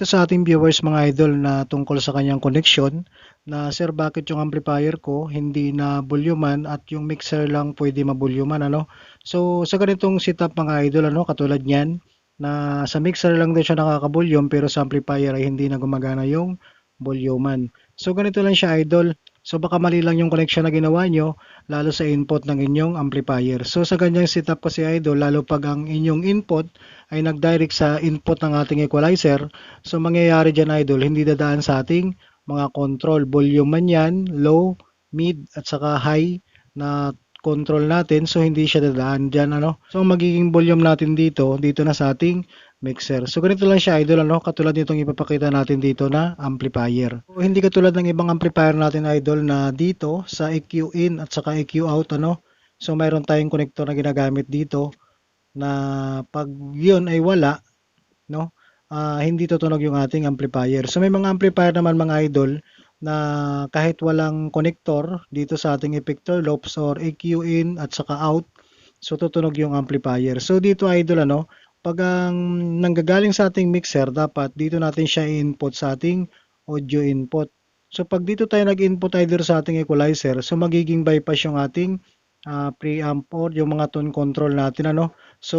Ito sa ating viewers mga idol na tungkol sa kanyang connection na sir bakit yung amplifier ko hindi na voluman at yung mixer lang pwede mabulyuman ano. So sa ganitong setup mga idol ano katulad niyan na sa mixer lang din siya nakakabulyum pero sa amplifier ay hindi na gumagana yung voluman. So ganito lang siya idol. So baka mali lang yung connection na ginawa nyo lalo sa input ng inyong amplifier. So sa ganyang setup kasi idol lalo pag ang inyong input ay nag-direct sa input ng ating equalizer. So mangyayari dyan idol hindi dadaan sa ating mga control. Volume man yan, low, mid at saka high na control natin so hindi siya dadaan dyan ano. So ang magiging volume natin dito, dito na sa ating mixer. So ganito lang siya idol ano, katulad nitong ipapakita natin dito na amplifier. So, hindi katulad ng ibang amplifier natin idol na dito sa EQ in at saka EQ out ano. So mayroon tayong connector na ginagamit dito na pag yun ay wala no, ah, hindi tutunog yung ating amplifier. So may mga amplifier naman mga idol na kahit walang connector dito sa ating effector loops or EQ in at saka out, so tutunog yung amplifier. So dito idol ano, pag ang nanggagaling sa ating mixer, dapat dito natin siya i-input sa ating audio input. So pag dito tayo nag-input either sa ating equalizer, so magiging bypass yung ating ah, preamp or yung mga tone control natin ano. So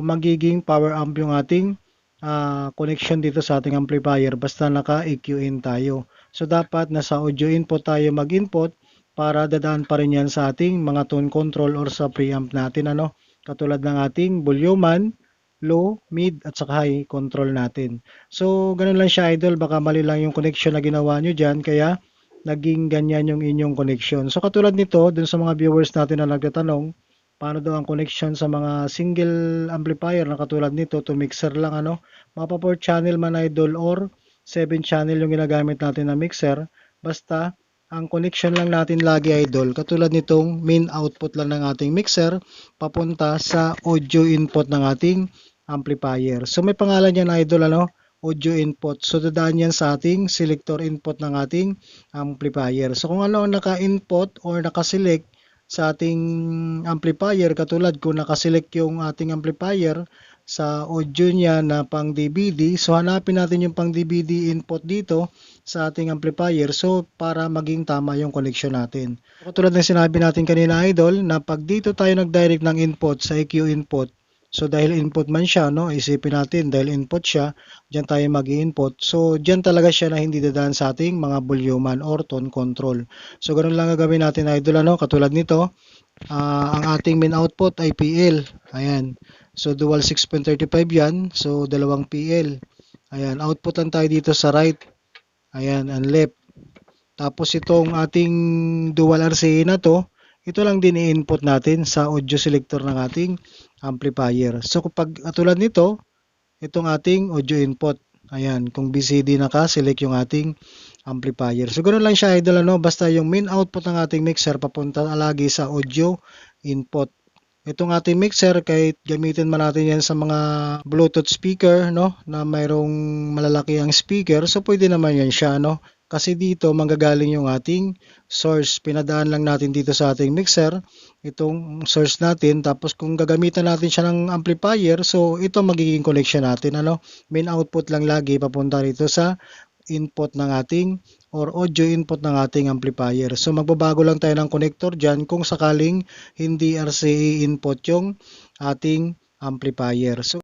magiging power amp yung ating ah, connection dito sa ating amplifier basta naka EQ in tayo. So dapat nasa audio input tayo mag-input para dadaan pa rin yan sa ating mga tone control or sa preamp natin ano. Katulad ng ating voluman, low, mid at saka high control natin. So ganun lang siya idol, baka mali lang yung connection na ginawa nyo dyan kaya naging ganyan yung inyong connection. So katulad nito, dun sa mga viewers natin na nagtatanong, paano daw ang connection sa mga single amplifier na katulad nito to mixer lang ano, mapa 4 channel man idol or 7 channel yung ginagamit natin na mixer, basta ang connection lang natin lagi idol, katulad nitong main output lang ng ating mixer, papunta sa audio input ng ating amplifier. So may pangalan yan idol ano, audio input. So dadaan yan sa ating selector input ng ating amplifier. So kung ano ang naka-input or naka-select sa ating amplifier, katulad kung naka-select yung ating amplifier sa audio niya na pang DVD, so hanapin natin yung pang DVD input dito sa ating amplifier so para maging tama yung connection natin. Katulad ng sinabi natin kanina idol na pag dito tayo nag-direct ng input sa EQ input, So dahil input man siya, no, isipin natin dahil input siya, diyan tayo mag-input. So diyan talaga siya na hindi dadaan sa ating mga voluman or tone control. So ganun lang gagawin natin idol ano, katulad nito, ah, ang ating main output ay PL. Ayan. So dual 6.35 yan. So dalawang PL. Ayan, output lang tayo dito sa right. Ayan, and left. Tapos itong ating dual RCA na to, ito lang din i-input natin sa audio selector ng ating amplifier. So kapag katulad nito, itong ating audio input. Ayan, kung BCD naka-select yung ating amplifier. So ganoon lang siya idol ano, basta yung main output ng ating mixer papunta lagi sa audio input. Itong ating mixer kahit gamitin man natin yan sa mga Bluetooth speaker no na mayroong malalaki ang speaker so pwede naman yan siya no. Kasi dito manggagaling yung ating source. Pinadaan lang natin dito sa ating mixer itong source natin. Tapos kung gagamitan natin siya ng amplifier so ito magiging connection natin ano. Main output lang lagi papunta rito sa input ng ating or audio input ng ating amplifier. So magbabago lang tayo ng connector dyan kung sakaling hindi RCA input yung ating amplifier. So